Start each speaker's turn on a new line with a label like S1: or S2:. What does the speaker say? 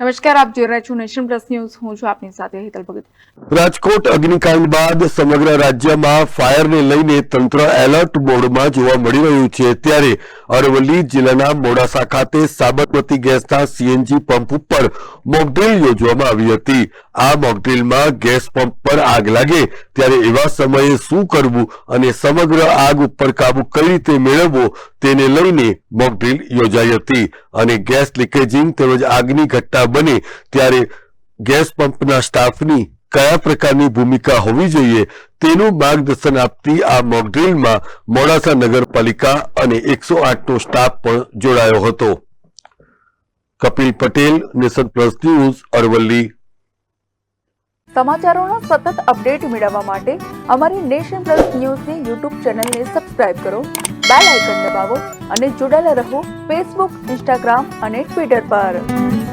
S1: નમસ્કાર, આપ જોઈ રહ્યા છો નેશન પ્લસ ન્યૂઝ. હું છું આપની સાથે હેતલ ભગત.
S2: રાજકોટ અગ્નિકાંડ બાદ સમગ્ર રાજ્યમાં ફાયરને લઈને તંત્ર એલર્ટ મોડમાં જોવા મળી રહ્યું છે. ત્યારે અરવલ્લી જિલ્લાના મોડાસા ખાતે સાબરમતી ગેસના સીએનજી પંપ ઉપર મોકડ્રીલ યોજવામાં આવી હતી. આ મોકડ્રીલમાં ગેસ પંપ પર આગ લાગે ત્યારે એવા સમયે શું કરવું અને સમગ્ર આગ ઉપર કાબુ કઈ રીતે મેળવવો તેને લઈને મોકડ્રીલ યોજાઈ હતી અને ગેસ લીકેજિંગ તેમજ આગની ઘટના બને ત્યારે ગેસ પંપના સ્ટાફની કયા પ્રકારની ભૂમિકા હોવી જોઈએ તેનું માર્ગદર્શન આપતી આ મોકડ્રીલમાં મોડાસા નગરપાલિકા અને એકસો આઠનો સ્ટાફ પણ જોડાયો હતો. Kapil Patel, nation plus news, Aravalli.
S1: સમાચારોના સતત અપડેટ મેળવવા માટે અમારી નેશન પ્લસ ન્યૂઝની યુટ્યુબ ચેનલને સબસ્ક્રાઇબ કરો, બેલ આઇકન દબાવો અને જોડાયેલા રહો ફેસબુક, ઇન્સ્ટાગ્રામ અને ટ્વિટર પર.